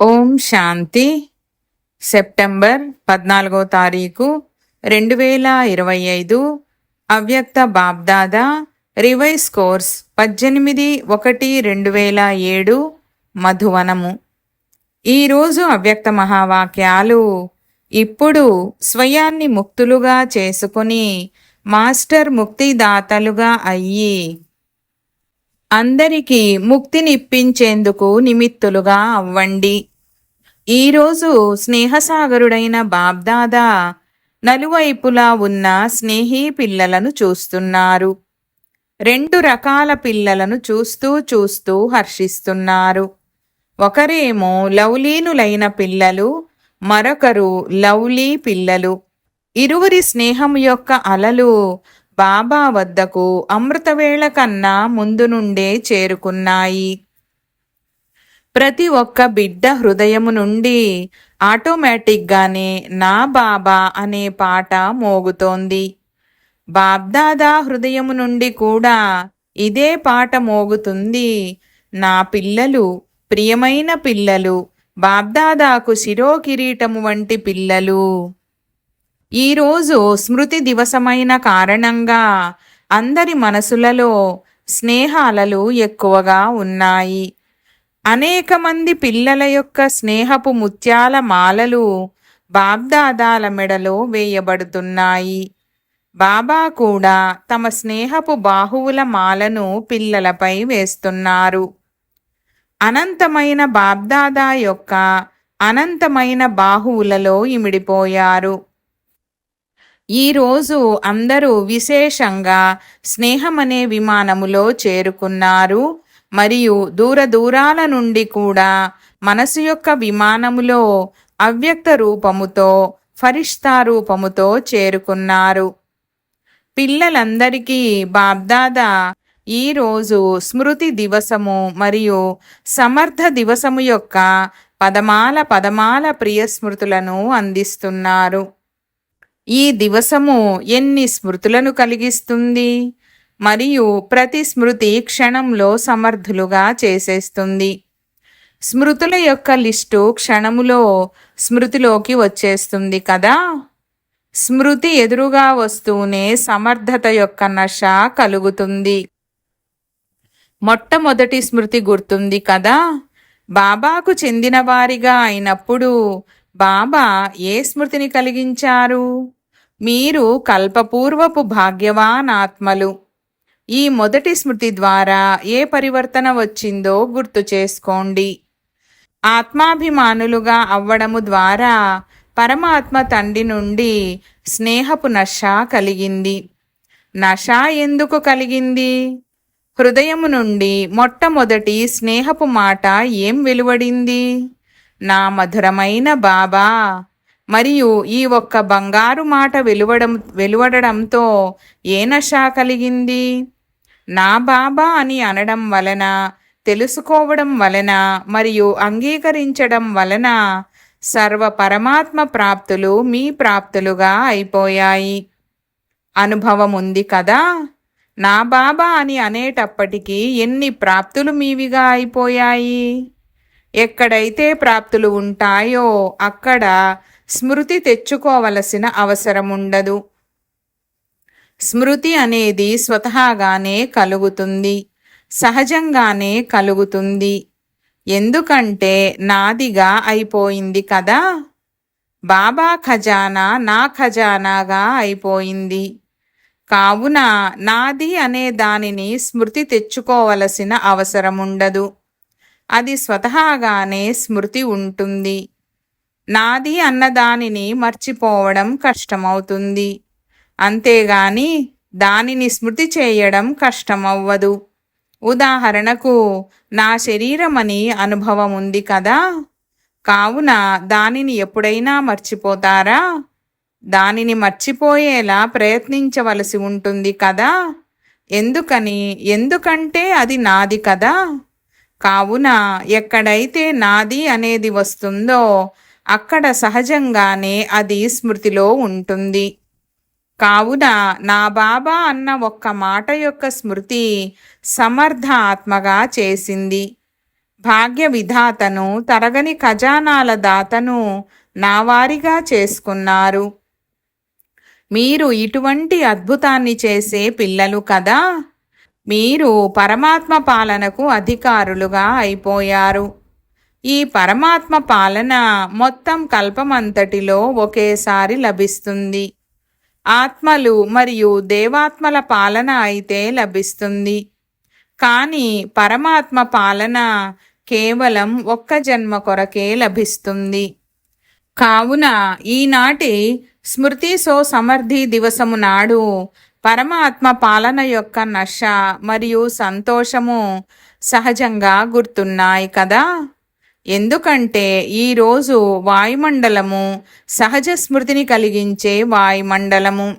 ఓం శాంతి. September పద్నాలుగో తారీఖు రెండు వేల ఇరవై ఐదు. అవ్యక్త బాబ్దాదా రివైస్ కోర్స్ పద్దెనిమిది ఒకటి రెండు వేల ఏడు మధువనము. ఈరోజు అవ్యక్త మహావాక్యాలు ఇప్పుడు స్వయాన్ని ముక్తులుగా చేసుకుని మాస్టర్ ముక్తిదాతలుగా అయ్యి అందరికీ ముక్తినిప్పించేందుకు నిమిత్తులుగా అవ్వండి. ఈరోజు స్నేహసాగరుడైన బాబ్దాదా నలువైపులా ఉన్న స్నేహీ పిల్లలను చూస్తున్నారు. రెండు రకాల పిల్లలను చూస్తూ చూస్తూ హర్షిస్తున్నారు. ఒకరేమో లవ్లీనులైన పిల్లలు మరొకరు లవ్లీ పిల్లలు. ఇరువురి స్నేహం యొక్క అలలు బాబా వద్దకు అమృతవేళ కన్నా ముందు నుండే చేరుకున్నాయి. ప్రతి ఒక్క బిడ్డ హృదయము నుండి ఆటోమేటిక్గానే నా బాబా అనే పాట మోగుతోంది. బాబ్దాదా హృదయము నుండి కూడా ఇదే పాట మోగుతుంది. నా పిల్లలు ప్రియమైన పిల్లలు బాబ్దాదాకు శిరోకిరీటము వంటి పిల్లలు. ఈరోజు స్మృతి దివసమైన కారణంగా అందరి మనసులలో స్నేహాలలు ఎక్కువగా ఉన్నాయి. అనేక మంది పిల్లల యొక్క స్నేహపు ముత్యాల మాలలు బాబ్దాదాల మెడలో వేయబడుతున్నాయి. బాబా కూడా తమ స్నేహపు బాహువుల మాలను పిల్లలపై వేస్తున్నారు. అనంతమైన బాబ్దాదా యొక్క అనంతమైన బాహువులలో ఇమిడిపోయారు. ఈరోజు అందరూ విశేషంగా స్నేహమనే విమానములో చేరుకున్నారు. మరియు దూర దూరాల నుండి కూడా మనసు యొక్క విమానములో అవ్యక్త రూపముతో ఫరిష్తా రూపముతో చేరుకున్నారు. పిల్లలందరికీ బాబ్దాదా ఈరోజు స్మృతి దివసము మరియు సమర్థ దివసము యొక్క పదమాల పదమాల ప్రియ స్మృతులను అందిస్తున్నారు. ఈ దివసము ఎన్ని స్మృతులను కలిగిస్తుంది? మరియు ప్రతి స్మృతి క్షణంలో సమర్థులుగా చేసేస్తుంది. స్మృతుల యొక్క లిస్టు క్షణములో స్మృతిలోకి వచ్చేస్తుంది కదా? స్మృతి ఎదురుగా వస్తూనే సమర్థత యొక్క నష కలుగుతుంది. మొట్టమొదటి స్మృతి గుర్తుంది కదా? బాబాకు చెందిన వారిగా అయినప్పుడు బాబా ఏ స్మృతిని కలిగించారు? మీరు కల్పపూర్వపు భాగ్యవాన్ ఆత్మలు. ఈ మొదటి స్మృతి ద్వారా ఏ పరివర్తన వచ్చిందో గుర్తు చేసుకోండి. ఆత్మాభిమానులుగా అవ్వడము ద్వారా పరమాత్మ తండ్రి నుండి స్నేహపు నష కలిగింది. నష ఎందుకు కలిగింది? హృదయము నుండి మొట్టమొదటి స్నేహపు మాట ఏం వెలువడింది? నా మధురమైన బాబా మరియు ఈ ఒక్క బంగారు మాట వెలువడం వెలువడడంతో ఏ నష కలిగింది? నా బాబా అని అనడం వలన తెలుసుకోవడం వలన మరియు అంగీకరించడం వలన సర్వ పరమాత్మ ప్రాప్తులు మీ ప్రాప్తులుగా అయిపోయాయి. అనుభవం ఉంది కదా? నా బాబా అని అనేటప్పటికీ ఎన్ని ప్రాప్తులు మీవిగా అయిపోయాయి? ఎక్కడైతే ప్రాప్తులు ఉంటాయో అక్కడ స్మృతి తెచ్చుకోవలసిన అవసరం ఉండదు స్మృతి అనేది స్వతహాగానే కలుగుతుంది సహజంగానే కలుగుతుంది. ఎందుకంటే నాదిగా అయిపోయింది కదా? బాబా ఖజానా నా ఖజానాగా అయిపోయింది. కావున నాది అనే దానిని స్మృతి తెచ్చుకోవలసిన అవసరముండదు. అది స్వతహాగానే స్మృతి ఉంటుంది. నాది అన్నదానిని మర్చిపోవడం కష్టమవుతుంది. అంతేగాని దానిని స్మృతి చేయడం కష్టమవ్వదు. ఉదాహరణకు నా శరీరమని అనుభవం ఉంది కదా కావున దానిని ఎప్పుడైనా మర్చిపోతారా? దానిని మర్చిపోయేలా ప్రయత్నించవలసి ఉంటుంది కదా ఎందుకని? ఎందుకంటే అది నాది కదా. కావున ఎక్కడైతే నాది అనేది వస్తుందో అక్కడ సహజంగానే అది స్మృతిలో ఉంటుంది. కావున నా బాబా అన్న ఒక్క మాట యొక్క స్మృతి సమర్థ ఆత్మగా చేసింది. భాగ్య విధాతను తరగని ఖజానాల దాతను నావారిగా చేసుకున్నారు. మీరు ఇటువంటి అద్భుతాన్ని చేసే పిల్లలు కదా? మీరు పరమాత్మ పాలనకు అధికారులుగా అయిపోయారు. ఈ పరమాత్మ పాలన మొత్తం కల్పమంతటిలో ఒకేసారి లభిస్తుంది. ఆత్మలు మరియు దేవాత్మల పాలన అయితే లభిస్తుంది. కానీ పరమాత్మ పాలన కేవలం ఒక్క జన్మ కొరకే లభిస్తుంది. కావున ఈనాటి స్మృతి సో సమర్థి దివసము నాడు పరమాత్మ పాలన యొక్క నష మరియు సంతోషము సహజంగా గుర్తున్నాయి కదా? ఎందుకంటే ఈరోజు వాయుమండలము సహజ స్మృతిని కలిగించే వాయుమండలము.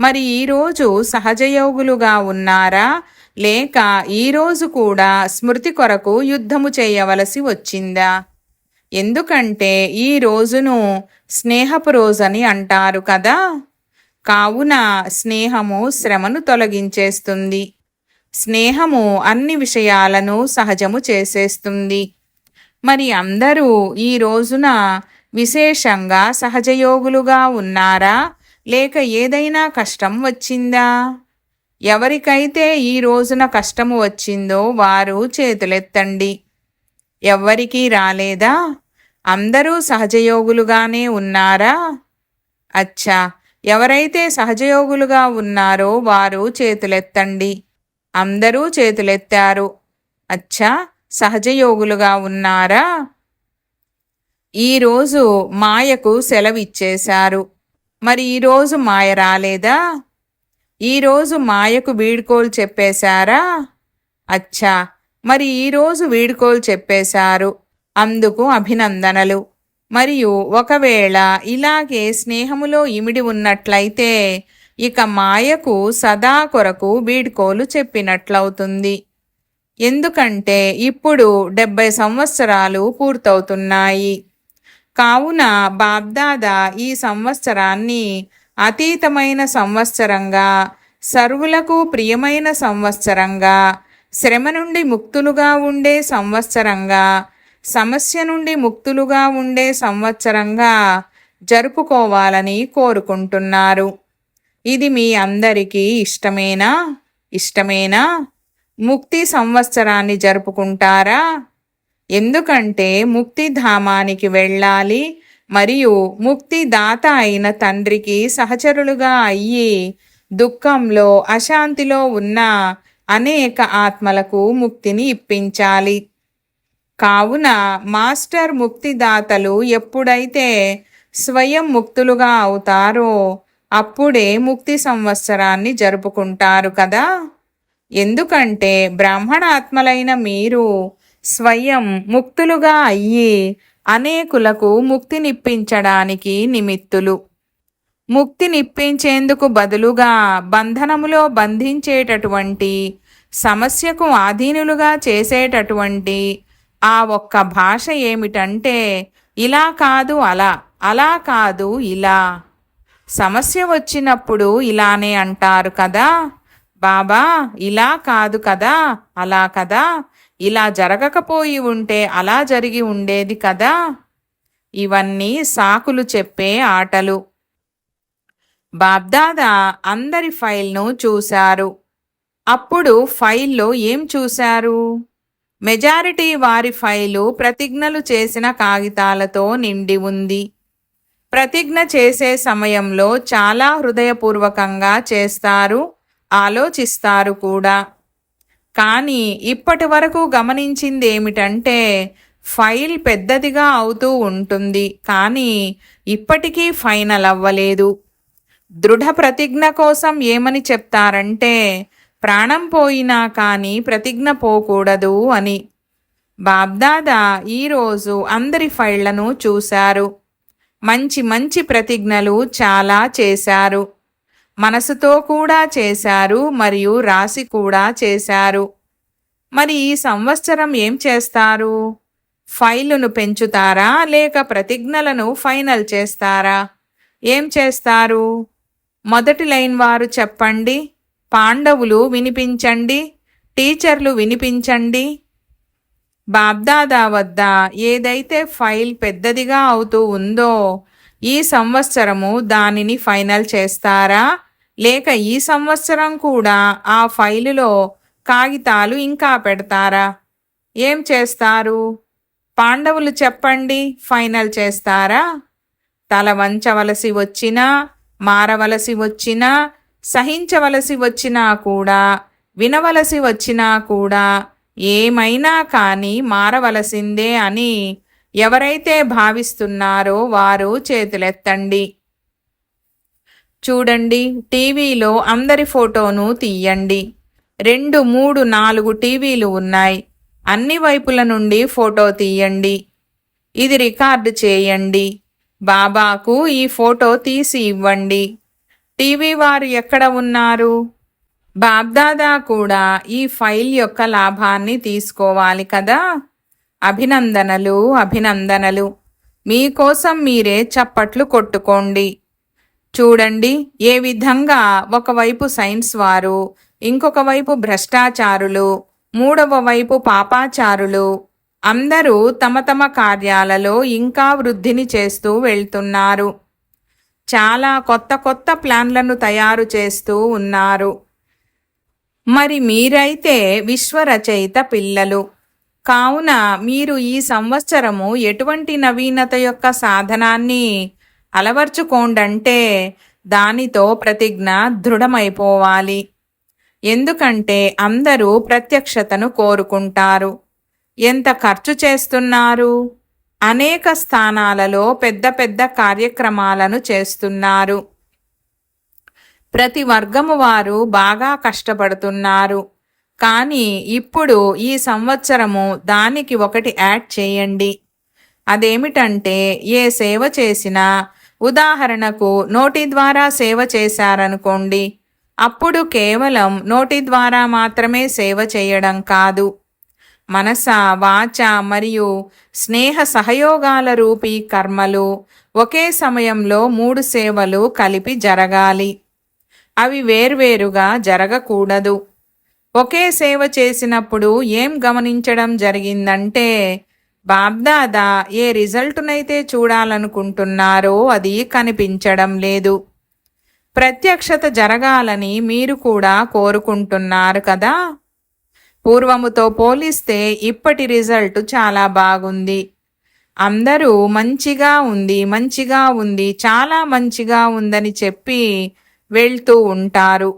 మరి ఈరోజు సహజయోగులుగా ఉన్నారా? లేక ఈరోజు కూడా స్మృతి కొరకు యుద్ధము చేయవలసి వచ్చిందా? ఎందుకంటే ఈ రోజును స్నేహపు రోజని అంటారు కదా. కావున స్నేహము శ్రమను తొలగించేస్తుంది. స్నేహము అన్ని విషయాలను సహజము చేసేస్తుంది. మరి అందరూ ఈ రోజున విశేషంగా సహజయోగులుగా ఉన్నారా? లేక ఏదైనా కష్టం వచ్చిందా? ఎవరికైతే ఈ రోజున కష్టము వచ్చిందో వారు చేతులెత్తండి. ఎవ్వరికీ రాలేదా? అందరూ సహజయోగులుగానే ఉన్నారా? అచ్చా! ఎవరైతే సహజయోగులుగా ఉన్నారో వారు చేతులెత్తండి. అందరూ చేతులెత్తారు. అచ్చా! సహజయోగులుగా ఉన్నారా? ఈరోజు మాయకు సెలవిచ్చేశారు. మరి ఈరోజు మాయ రాలేదా? ఈరోజు మాయకు వీడ్కోలు చెప్పేశారా? అచ్చా! మరి ఈరోజు వీడ్కోలు చెప్పేశారు. అందుకు అభినందనలు. మరియు ఒకవేళ ఇలాగే స్నేహములో ఇమిడి ఉన్నట్లయితే ఇక మాయకు సదా కొరకు వీడ్కోలు చెప్పినట్లవుతుంది. ఎందుకంటే ఇప్పుడు డెబ్బై సంవత్సరాలు పూర్తవుతున్నాయి. కావున బాబ్దాదా ఈ సంవత్సరాన్ని అతీతమైన సంవత్సరంగా సర్వులకు ప్రియమైన సంవత్సరంగా శ్రమ నుండి ముక్తులుగా ఉండే సంవత్సరంగా సమస్య నుండి ముక్తులుగా ఉండే సంవత్సరంగా జరుపుకోవాలని కోరుకుంటున్నారు. ఇది మీ అందరికీ ఇష్టమేనా? ఇష్టమేనా? ముక్తి సంవత్సరాన్ని జరుపుకుంటారా? ఎందుకంటే ముక్తిధామానికి వెళ్ళాలి మరియు ముక్తిదాత అయిన తండ్రికి సహచరులుగా అయ్యి దుఃఖంలో అశాంతిలో ఉన్న అనేక ఆత్మలకు ముక్తిని ఇప్పించాలి. కావున మాస్టర్ ముక్తిదాతలు ఎప్పుడైతే స్వయం ముక్తులుగా అవుతారో అప్పుడే ముక్తి సంవత్సరాన్ని జరుపుకుంటారు కదా? ఎందుకంటే బ్రాహ్మణాత్మలైన మీరు స్వయం ముక్తులుగా అయ్యి అనేకులకు ముక్తినిప్పించడానికి నిమిత్తులు. ముక్తినిప్పించేందుకు బదులుగా బంధనములో బంధించేటటువంటి సమస్యకు ఆధీనులుగా చేసేటటువంటి ఆ ఒక్క భాష ఏమిటంటే ఇలా కాదు అలా అలా కాదు ఇలా. సమస్య వచ్చినప్పుడు ఇలానే అంటారు కదా? బాబా ఇలా కాదు కదా అలా కదా ఇలా జరగకపోయి ఉంటే అలా జరిగి ఉండేది కదా. ఇవన్నీ సాకులు చెప్పే ఆటలు. బాబ్దాదా అందరి ఫైల్ను చూశారు. అప్పుడు ఫైల్లో ఏం చూశారు? మెజారిటీ వారి ఫైలు ప్రతిజ్ఞలు చేసిన కాగితాలతో నిండి ఉంది. ప్రతిజ్ఞ చేసే సమయంలో చాలా హృదయపూర్వకంగా చేస్తారు. ఆలోచిస్తారు కూడా. కానీ ఇప్పటి వరకు గమనించింది ఏమిటంటే ఫైల్ పెద్దదిగా అవుతూ ఉంటుంది. కానీ ఇప్పటికీ ఫైనల్ అవ్వలేదు. దృఢ ప్రతిజ్ఞ కోసం ఏమని చెప్తారంటే ప్రాణం పోయినా కానీ ప్రతిజ్ఞ పోకూడదు అని. బాబ్దాదా ఈరోజు అందరి ఫైళ్ళను చూశారు. మంచి మంచి ప్రతిజ్ఞలు చాలా చేశారు. మనసుతో కూడా చేశారు మరియు రాసి కూడా చేశారు. మరి ఈ సంవత్సరం ఏం చేస్తారు? ఫైలును పెంచుతారా లేక ప్రతిజ్ఞలను ఫైనల్ చేస్తారా? ఏం చేస్తారు? మొదటి లైన్ వారు చెప్పండి పాండవులు వినిపించండి టీచర్లు వినిపించండి. బాబ్దాదా వద్ద ఏదైతే ఫైల్ పెద్దదిగా అవుతూ ఉందో ఈ సంవత్సరము దానిని ఫైనల్ చేస్తారా? లేక ఈ సంవత్సరం కూడా ఆ ఫైలులో కాగితాలు ఇంకా పెడతారా? ఏం చేస్తారు? పాండవులు చెప్పండి ఫైనల్ చేస్తారా? తల వంచవలసి వచ్చినా మారవలసి వచ్చినా సహించవలసి వచ్చినా కూడా వినవలసి వచ్చినా కూడా ఏమైనా కానీ మారవలసిందే అని ఎవరైతే భావిస్తున్నారో వారు చేతులెత్తండి. చూడండి టీవీలో అందరి ఫోటోను తీయండి. రెండు మూడు నాలుగు టీవీలు ఉన్నాయి. అన్ని వైపుల నుండి ఫోటో తీయండి. ఇది రికార్డు చేయండి. బాబాకు ఈ ఫోటో తీసి ఇవ్వండి. టీవీ వారు ఎక్కడ ఉన్నారు? బాబ్దాదా కూడా ఈ ఫైల్ యొక్క లాభాన్ని తీసుకోవాలి కదా? అభినందనలు అభినందనలు. మీకోసం మీరే చప్పట్లు కొట్టుకోండి. చూడండి ఏ విధంగా ఒకవైపు సైన్స్ వారు ఇంకొక వైపు భ్రష్టాచారులు మూడవ వైపు పాపాచారులు అందరూ తమ తమ కార్యాలలో ఇంకా వృద్ధిని చేస్తూ వెళ్తున్నారు. చాలా కొత్త కొత్త ప్లాన్లను తయారు చేస్తూ ఉన్నారు. మరి మీరైతే విశ్వరచయిత పిల్లలు. కావున మీరు ఈ సంవత్సరము ఎటువంటి నవీనత యొక్క సాధనాన్ని అలవర్చుకోండంటే దానితో ప్రతిజ్ఞ దృఢమైపోవాలి. ఎందుకంటే అందరూ ప్రత్యక్షతను కోరుకుంటారు. ఎంత ఖర్చు చేస్తున్నారు? అనేక స్థానాలలో పెద్ద పెద్ద కార్యక్రమాలను చేస్తున్నారు. ప్రతి వర్గము వారు బాగా కష్టపడుతున్నారు. కానీ ఇప్పుడు ఈ సంవత్సరము దానికి ఒకటి యాడ్ చేయండి. అదేమిటంటే ఏ సేవ చేసినా ఉదాహరణకు నోటి ద్వారా సేవ చేశారనుకోండి అప్పుడు కేవలం నోటి ద్వారా మాత్రమే సేవ చేయడం కాదు. మనస వాచ మరియు స్నేహ సహయోగాల రూపీ కర్మలు ఒకే సమయంలో మూడు సేవలు కలిపి జరగాలి. అవి వేర్వేరుగా జరగకూడదు. ఒకే సేవ చేసినప్పుడు ఏం గమనించడం జరిగిందంటే బాబ్దాదా ఏ రిజల్టునైతే చూడాలనుకుంటున్నారో అది కనిపించడం లేదు. ప్రత్యక్షత జరగాలని మీరు కూడా కోరుకుంటున్నారు కదా? పూర్వముతో పోలిస్తే ఇప్పటి రిజల్ట్ చాలా బాగుంది. అందరూ మంచిగా ఉంది మంచిగా ఉంది చాలా మంచిగా ఉందని చెప్పి వెళ్తూ ఉంటారు.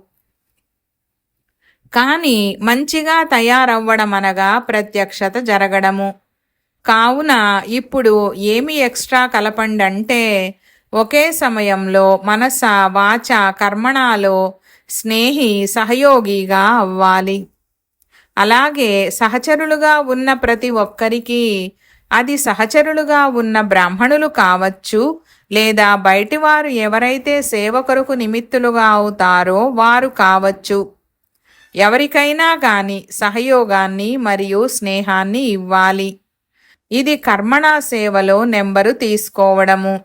కానీ మంచిగా తయారవ్వడం అనగా ప్రత్యక్షత జరగడము. కావున ఇప్పుడు ఏమి ఎక్స్ట్రా కలపండి అంటే ఒకే సమయంలో మనస వాచ కర్మణాలో స్నేహి సహయోగిగా అవ్వాలి. అలాగే సహచరులుగా ఉన్న ప్రతి ఒక్కరికి అది సహచరులుగా ఉన్న బ్రాహ్మణులు కావచ్చు లేదా బయటివారు ఎవరైతే సేవకులకు నిమిత్తులుగా అవుతారో వారు కావచ్చు. ఎవరికైనా కానీ సహయోగాన్ని మరియు స్నేహాన్ని ఇవ్వాలి. ఇది కర్మణా సేవలో నెంబరు తీసుకోవడము.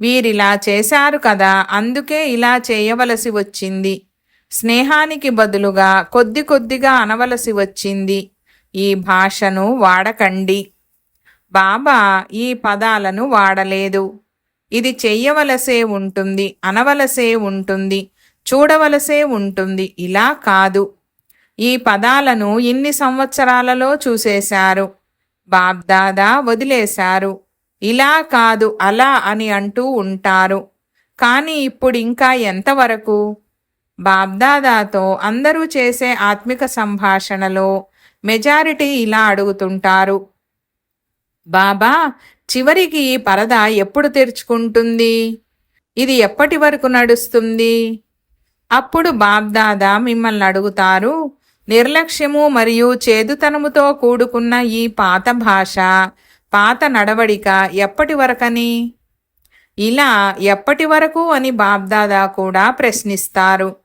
వీరిలా చేశారు కదా అందుకే ఇలా చేయవలసి వచ్చింది. స్నేహానికి బదులుగా కొద్ది కొద్దిగా అనవలసి వచ్చింది. ఈ భాషను వాడకండి. బాబా ఈ పదాలను వాడలేదు. ఇది చెయ్యవలసే ఉంటుంది అనవలసే ఉంటుంది చూడవలసే ఉంటుంది ఇలా కాదు. ఈ పదాలను ఇన్ని సంవత్సరాలలో చూసేశారు. బాబ్దాదా వదిలేశారు. ఇలా కాదు అలా అని అంటూ ఉంటారు. కానీ ఇప్పుడు ఇంకా ఎంతవరకు? బాబ్దాదాతో అందరూ చేసే ఆత్మిక సంభాషణలో మెజారిటీ ఇలా అడుగుతుంటారు. బాబా చివరికి ఈ పరద ఎప్పుడు తెరుచుకుంటుంది? ఇది ఎప్పటి వరకు నడుస్తుంది? అప్పుడు బాబ్దాదా మిమ్మల్ని అడుగుతారు నిర్లక్ష్యము మరియు చేదుతనముతో కూడుకున్న ఈ పాత భాష పాత నడవడిక ఎప్పటి వరకని? ఇలా ఎప్పటి వరకు అని బాబ్దాదా కూడా ప్రశ్నిస్తారు.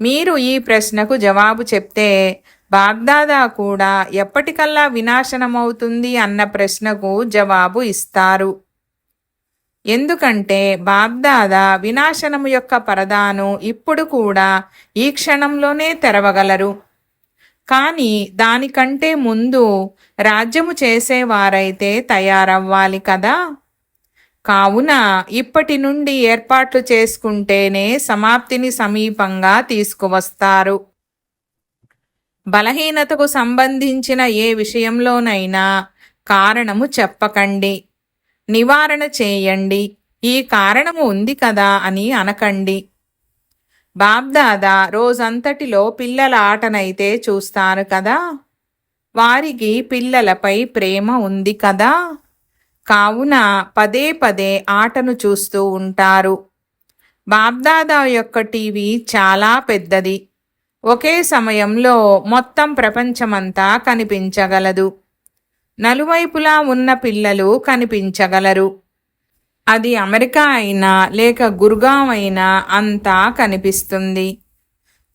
మీరు ఈ ప్రశ్నకు జవాబు చెప్తే బాగ్దాదా కూడా ఎప్పటికల్లా వినాశనమవుతుంది అన్న ప్రశ్నకు జవాబు ఇస్తారు. ఎందుకంటే బాగ్దాదా వినాశనము యొక్క పరదాను ఇప్పుడు కూడా ఈ క్షణంలోనే తెరవగలరు. కానీ దానికంటే ముందు రాజ్యము చేసేవారైతే తయారవ్వాలి కదా? కావున ఇప్పటి నుండి ఏర్పాట్లు చేసుకుంటేనే సమాప్తిని సమీపంగా తీసుకువస్తారు. బలహీనతకు సంబంధించిన ఏ విషయంలోనైనా కారణము చెప్పకండి. నివారణ చేయండి. ఈ కారణము ఉంది కదా అని అనకండి. బాబ్దాదా రోజంతటిలో పిల్లల ఆటనైతే చూస్తారు కదా. వారికి పిల్లలపై ప్రేమ ఉంది కదా. కావున పదే పదే ఆటను చూస్తూ ఉంటారు. బాబ్దాదా యొక్క టీవీ చాలా పెద్దది. ఒకే సమయంలో మొత్తం ప్రపంచమంతా కనిపించగలదు. నలువైపులా ఉన్న పిల్లలు కనిపించగలరు. అది అమెరికా అయినా లేక గురుగాం అయినా అంతా కనిపిస్తుంది.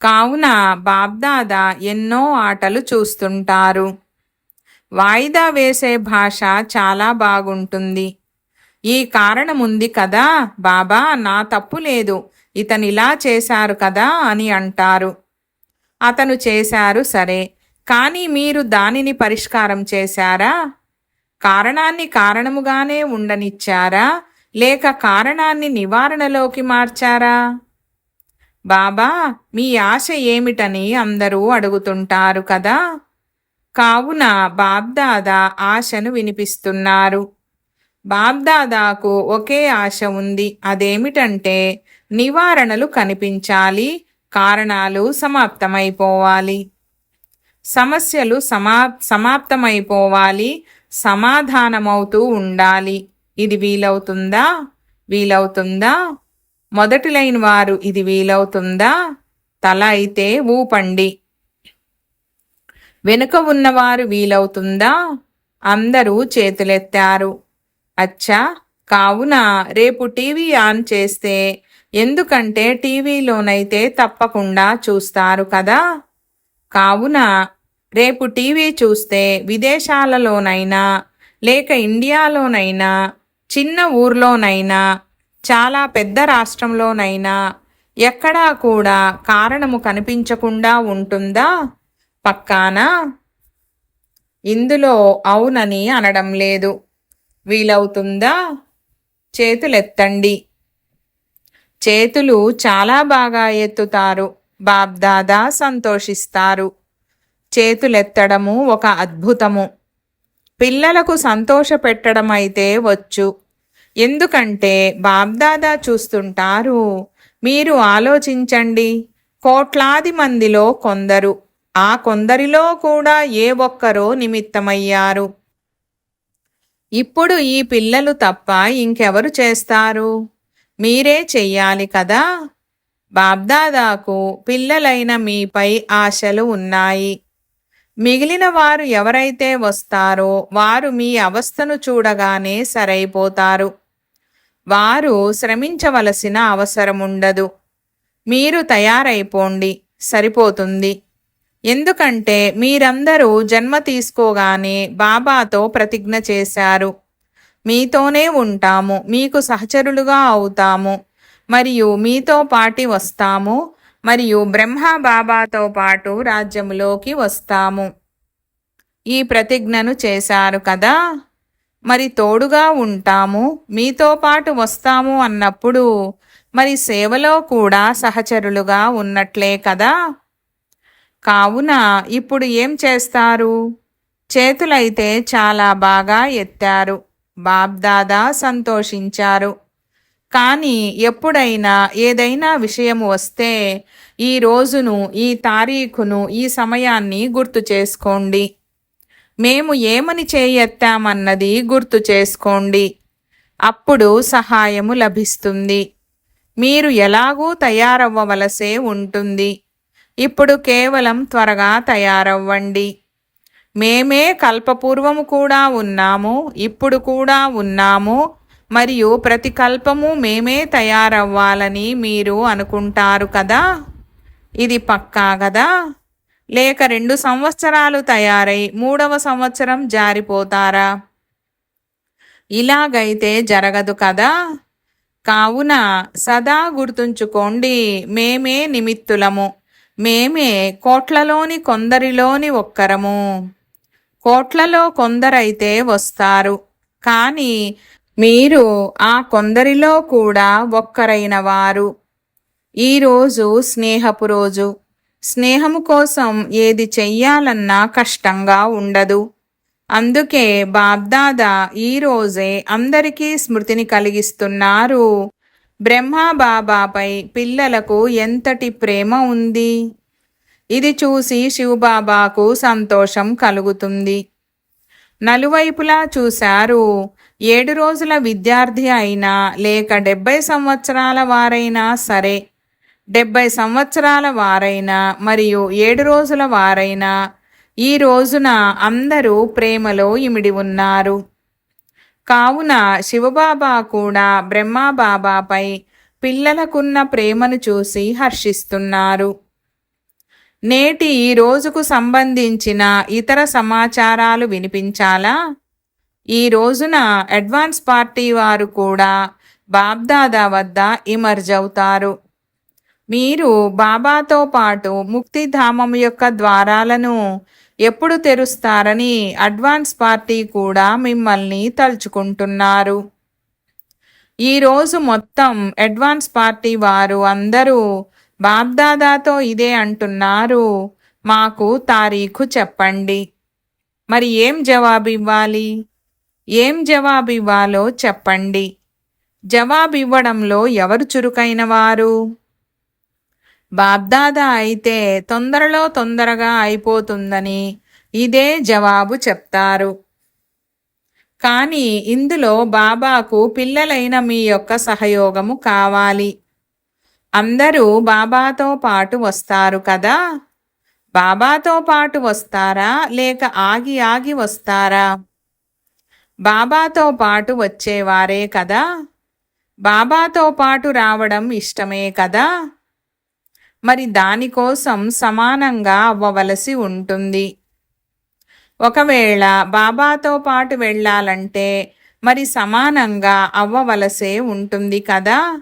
కావున బాబ్దాదా ఎన్నో ఆటలు చూస్తుంటారు. వాయిదా వేసే భాష చాలా బాగుంటుంది. ఈ కారణం ఉంది కదా బాబా నా తప్పు లేదు ఇతనిలా చేశారు కదా అని అంటారు. అతను చేశారు సరే కానీ మీరు దానిని పరిష్కారం చేశారా? కారణాన్ని కారణముగానే ఉండనిచ్చారా? లేక కారణాన్ని నివారణలోకి మార్చారా? బాబా మీ ఆశ ఏమిటని అందరూ అడుగుతుంటారు కదా? కావున బాబ్దాదా ఆశను వినిపిస్తున్నారు. బాబ్దాదాకు ఒకే ఆశ ఉంది. అదేమిటంటే నివారణలు కనిపించాలి కారణాలు సమాప్తమైపోవాలి. సమస్యలు సమా సమాప్తమైపోవాలి సమాధానమవుతూ ఉండాలి. ఇది వీలవుతుందా? వీలవుతుందా? మొదటి లైన్ వారు ఇది వీలవుతుందా? తల అయితే ఊపండి. వెనుక ఉన్నవారు వీలవుతుందా? అందరూ చేతులెత్తారు. అచ్చా! కావున రేపు టీవీ ఆన్ చేస్తే ఎందుకంటే టీవీలోనైతే తప్పకుండా చూస్తారు కదా? కావున రేపు టీవీ చూస్తే విదేశాలలోనైనా లేక ఇండియాలోనైనా చిన్న ఊర్లోనైనా చాలా పెద్ద రాష్ట్రంలోనైనా ఎక్కడా కూడా కారణము కనిపించకుండా ఉంటుందా? పక్కానా? ఇందులో అవునని అనడం లేదు. వీలవుతుందా? చేతులెత్తండి. చేతులు చాలా బాగా ఎత్తుతారు. బాబ్దాదా సంతోషిస్తారు. చేతులెత్తడము ఒక అద్భుతము. పిల్లలకు సంతోష పెట్టడమైతే వచ్చు. ఎందుకంటే బాబ్దాదా చూస్తుంటారు మీరు ఆలోచించండి. కోట్లాది మందిలో కొందరు ఆ కొందరిలో కూడా ఏ ఒక్కరో నిమిత్తమయ్యారు. ఇప్పుడు ఈ పిల్లలు తప్ప ఇంకెవరు చేస్తారు? మీరే చెయ్యాలి కదా? బాబ్దాదాకు పిల్లలైన మీపై ఆశలు ఉన్నాయి. మిగిలిన వారు ఎవరైతే వస్తారో వారు మీ అవస్థను చూడగానే సరైపోతారు. వారు శ్రమించవలసిన అవసరముండదు. మీరు తయారైపోండి. సరిపోతుంది. ఎందుకంటే మీరందరూ జన్మ తీసుకోగానే బాబాతో ప్రతిజ్ఞ చేశారు. మీతోనే ఉంటాము. మీకు సహచరులుగా అవుతాము. మరియు మీతో పాటి వస్తాము. మరియు బ్రహ్మ బాబాతో పాటు రాజ్యములోకి వస్తాము. ఈ ప్రతిజ్ఞను చేశారు కదా? మరి తోడుగా ఉంటాము. మీతో పాటు వస్తాము అన్నప్పుడు మరి సేవలో కూడా సహచరులుగా ఉన్నట్లే కదా? కావున ఇప్పుడు ఏం చేస్తారు? చేతులైతే చాలా బాగా ఎత్తారు. బాబ్దాదా సంతోషించారు. కానీ ఎప్పుడైనా ఏదైనా విషయం వస్తే ఈ రోజును ఈ తారీఖును ఈ సమయాన్ని గుర్తు చేసుకోండి. మేము ఏమని చేయెత్తామన్నది గుర్తు చేసుకోండి. అప్పుడు సహాయము లభిస్తుంది. మీరు ఎలాగూ తయారవ్వవలసే ఉంటుంది. ఇప్పుడు కేవలం త్వరగా తయారవ్వండి. మేమే కల్పపూర్వము కూడా ఉన్నాము ఇప్పుడు కూడా ఉన్నాము మరియు ప్రతి కల్పము మేమే తయారవ్వాలని మీరు అనుకుంటారు కదా? ఇది పక్కా కదా? లేక రెండు సంవత్సరాలు తయారై మూడవ సంవత్సరం జారిపోతారా? ఇలాగైతే జరగదు కదా? కావున సదా గుర్తుంచుకోండి మేమే నిమిత్తులము. మేమే కోట్లలోని కొందరిలోని ఒక్కరము. కోట్లలో కొందరైతే వస్తారు. కానీ మీరు ఆ కొందరిలో కూడా ఒక్కరైన వారు ఈరోజు స్నేహపు రోజు. స్నేహము కోసం ఏది చెయ్యాలన్నా కష్టంగా ఉండదు. అందుకే బాబ్దాదా ఈరోజే అందరికీ స్మృతిని కలిగిస్తున్నారు. బ్రహ్మా బాబాపై పిల్లలకు ఎంతటి ప్రేమ ఉంది? ఇది చూసి శివబాబాకు సంతోషం కలుగుతుంది. నలువైపులా చూశారు. ఏడు రోజుల విద్యార్థి అయినా లేక డెబ్బై సంవత్సరాల వారైనా సరే డెబ్బై సంవత్సరాల వారైనా మరియు ఏడు రోజుల వారైనా ఈ రోజున అందరూ ప్రేమలో ఇమిడి ఉన్నారు. కావున శివబాబా కూడా బ్రహ్మాబాబాపై పిల్లలకున్న ప్రేమను చూసి హర్షిస్తున్నారు. నేటి ఈ రోజుకు సంబంధించిన ఇతర సమాచారాలు వినిపించాలా? ఈ రోజున అడ్వాన్స్ పార్టీ వారు కూడా బాబ్దాదా వద్ద ఇమర్జ్ అవుతారు. మీరు బాబాతో పాటు ముక్తిధామం యొక్క ద్వారాలను ఎప్పుడు తెరుస్తారని అడ్వాన్స్ పార్టీ కూడా మిమ్మల్ని తలుచుకుంటున్నారు. ఈరోజు మొత్తం అడ్వాన్స్ పార్టీ వారు అందరూ బాబ్దాదాతో ఇదే అంటున్నారు. మాకు తారీఖు చెప్పండి. మరి ఏం జవాబు ఇవ్వాలి ఏం జవాబు ఇవ్వాలో చెప్పండి. జవాబు ఇవ్వడంలో ఎవరు చురుకైన వారు బాబ్దాదా అయితే తొందరలో తొందరగా అయిపోతుందని ఇదే జవాబు చెప్తారు. కానీ ఇందులో బాబాకు పిల్లలైన మీ యొక్క సహయోగము కావాలి. అందరూ బాబాతో పాటు వస్తారు కదా? బాబాతో పాటు వస్తారా? లేక ఆగి ఆగి వస్తారా? బాబాతో పాటు వచ్చేవారే కదా? బాబాతో పాటు రావడం ఇష్టమే కదా? మరి దానికోసం సమానంగా అవ్వవలసి ఉంటుంది. ఒకవేళ బాబాతో పాటు వెళ్ళాలంటే మరి సమానంగా అవ్వవలసే ఉంటుంది కదా?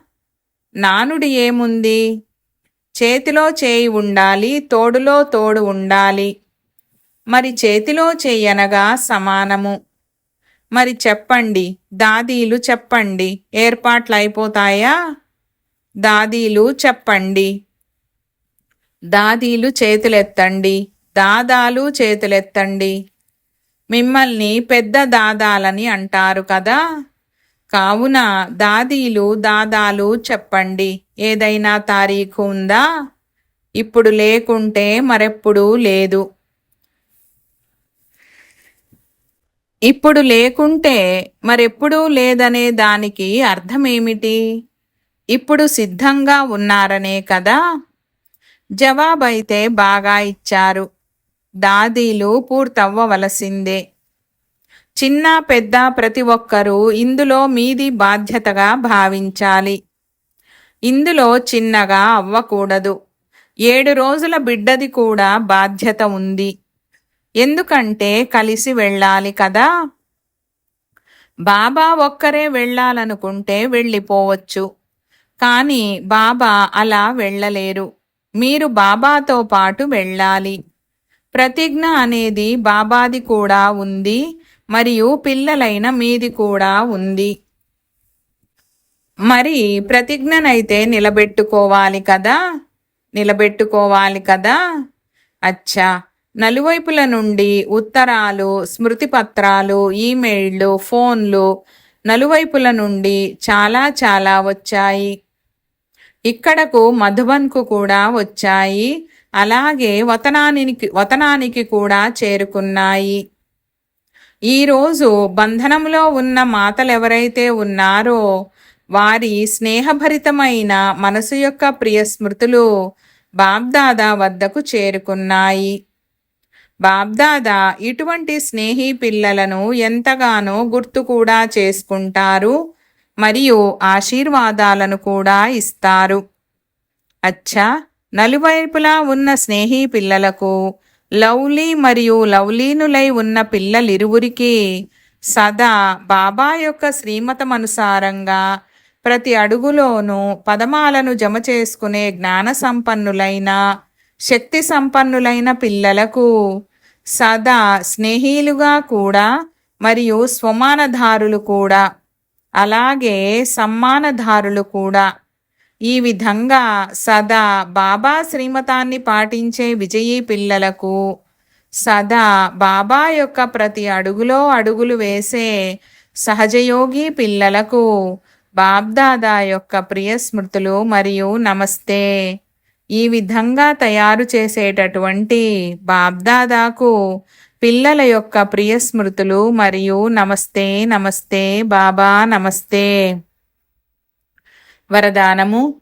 నానుడి ఏముంది? చేతిలో చేయి ఉండాలి తోడులో తోడు ఉండాలి. మరి చేతిలో చేయనగా సమానము. మరి చెప్పండి. దాదీలు చెప్పండి. ఏర్పాట్లు అయిపోతాయా? దాదీలు చెప్పండి. దాదీలు చేతులెత్తండి. దాదాలు చేతులెత్తండి. మిమ్మల్ని పెద్ద దాదాలని అంటారు కదా? కావున దాదీలు దాదాలు చెప్పండి. ఏదైనా తారీఖు ఉందా? ఇప్పుడు లేకుంటే మరెప్పుడు లేదు. ఇప్పుడు లేకుంటే మరెప్పుడూ లేదనే దానికి అర్థమేమిటి? ఇప్పుడు సిద్ధంగా ఉన్నారనే కదా? జవాబైతే బాగా ఇచ్చారు. దాదీలు పూర్తవ్వవలసిందే. చిన్న పెద్ద ప్రతి ఒక్కరూ ఇందులో మీది బాధ్యతగా భావించాలి. ఇందులో చిన్నగా అవ్వకూడదు. ఏడు రోజుల బిడ్డది కూడా బాధ్యత ఉంది. ఎందుకంటే కలిసి వెళ్ళాలి కదా. బాబా ఒక్కరే వెళ్ళాలనుకుంటే వెళ్ళిపోవచ్చు. కానీ బాబా అలా వెళ్ళలేరు. మీరు బాబాతో పాటు వెళ్ళాలి. ప్రతిజ్ఞ అనేది బాబాది కూడా ఉంది మరియు పిల్లలైన మీది కూడా ఉంది. మరి ప్రతిజ్ఞనైతే నిలబెట్టుకోవాలి కదా? నిలబెట్టుకోవాలి కదా? అచ్చా! నలువైపుల నుండి ఉత్తరాలు స్మృతి పత్రాలు ఈమెయిల్లు ఫోన్లు నలువైపుల నుండి చాలా చాలా వచ్చాయి. ఇక్కడకు మధుబన్కు కూడా వచ్చాయి. అలాగే వతనానికి వతనానికి కూడా చేరుకున్నాయి. ఈరోజు బంధనంలో ఉన్న మాతలెవరైతే ఉన్నారో వారి స్నేహభరితమైన మనసు యొక్క ప్రియ స్మృతులు బాబ్దాదా వద్దకు చేరుకున్నాయి. బాబ్దాదా ఇటువంటి స్నేహి పిల్లలను ఎంతగానో గుర్తు కూడా చేసుకుంటారు మరియు ఆశీర్వాదాలను కూడా ఇస్తారు. అచ్చా! నలువైపులా ఉన్న స్నేహి పిల్లలకు లవ్లీ మరియు లవ్లీనులై ఉన్న పిల్లలిరువురికి సదా బాబా యొక్క శ్రీమతమనుసారంగా ప్రతి అడుగులోనూ పదమాలను జమ చేసుకునే జ్ఞాన సంపన్నులైన శక్తి సంపన్నులైన పిల్లలకు సదా స్నేహీలుగా కూడా మరియు స్వమానధారులు కూడా. అలాగే సమ్మానధారులు కూడా. ఈ విధంగా సదా బాబా శ్రీమతాన్ని పాటించే విజయీ పిల్లలకు సదా బాబా యొక్క ప్రతి అడుగులో అడుగులు వేసే సహజయోగి పిల్లలకు బాబ్దాదా యొక్క ప్రియ స్మృతులు మరియు నమస్తే. ఈ విధంగా తయారు చేసేటటువంటి బాబ్దాదాకు పిల్లల యొక్క ప్రియ స్మృతులు మరియు నమస్తే నమస్తే బాబా నమస్తే. వరదానము.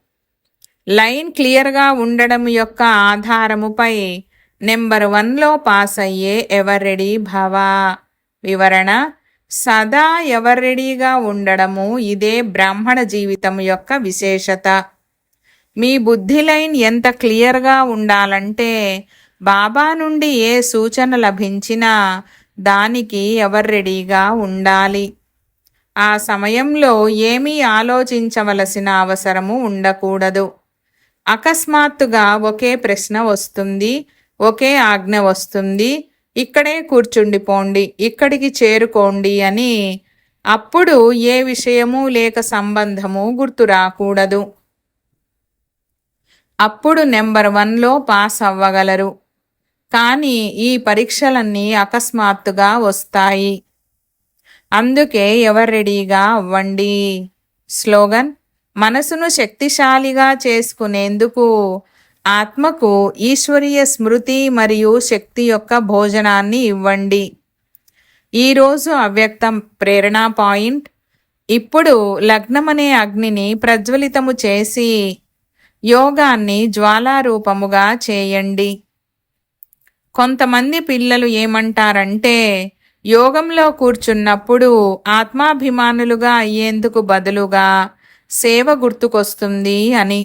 లైన్ క్లియర్గా ఉండడం యొక్క ఆధారముపై నెంబర్ వన్లో పాస్ అయ్యే ఎవర్ రెడీ భవ. వివరణ. సదా ఎవరెడీగా రెడీగా ఉండడము ఇదే బ్రాహ్మణ జీవితం యొక్క విశేషత. మీ బుద్ధి లైన్ ఎంత క్లియర్గా ఉండాలంటే బాబా నుండి ఏ సూచన లభించినా దానికి ఎవరు రెడీగా ఉండాలి. ఆ సమయంలో ఏమీ ఆలోచించవలసిన అవసరము ఉండకూడదు. అకస్మాత్తుగా ఒకే ప్రశ్న వస్తుంది ఒకే ఆజ్ఞ వస్తుంది ఇక్కడే కూర్చుండిపోండి ఇక్కడికి చేరుకోండి అని అప్పుడు ఏ విషయము లేక సంబంధము గుర్తు రాకూడదు అప్పుడు నెంబర్ వన్లో పాస్ అవ్వగలరు. కానీ ఈ పరీక్షలన్నీ అకస్మాత్తుగా వస్తాయి. అందుకే ఎవరు రెడీగా అవ్వండి? స్లోగన్ మనసును శక్తిశాలిగా చేసుకునేందుకు ఆత్మకు ఈశ్వరీయ స్మృతి మరియు శక్తి యొక్క భోజనాన్ని ఇవ్వండి. ఈరోజు అవ్యక్తం ప్రేరణ పాయింట్. ఇప్పుడు లగ్నమనే అగ్నిని ప్రజ్వలితము చేసి యోగాన్ని జ్వాలారూపముగా చేయండి. కొంతమంది పిల్లలు ఏమంటారంటే యోగంలో కూర్చున్నప్పుడు ఆత్మాభిమానులుగా అయ్యేందుకు బదులుగా సేవ గుర్తుకొస్తుంది అని.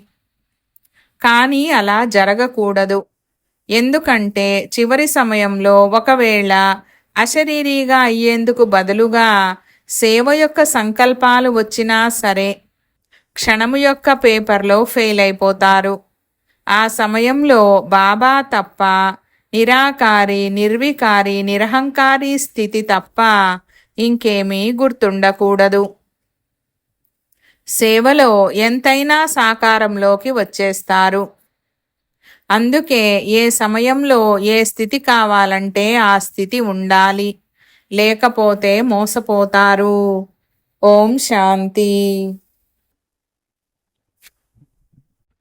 కానీ అలా జరగకూడదు. ఎందుకంటే చివరి సమయంలో ఒకవేళ అశరీరీగా అయ్యేందుకు బదులుగా సేవ యొక్క సంకల్పాలు వచ్చినా సరే క్షణము యొక్క పేపర్లో ఫెయిల్ అయిపోతారు ఆ సమయంలో బాబా తప్ప నిరాకారి నిర్వికారి నిరహంకారి స్థితి తప్ప ఇంకేమీ గుర్తుండకూడదు. సేవలో ఎంతైనా సాకారంలోకి వచ్చేస్తారు. అందుకే ఏ సమయంలో ఏ స్థితి కావాలంటే ఆ స్థితి ఉండాలి. లేకపోతే మోసపోతారు. ఓం శాంతి.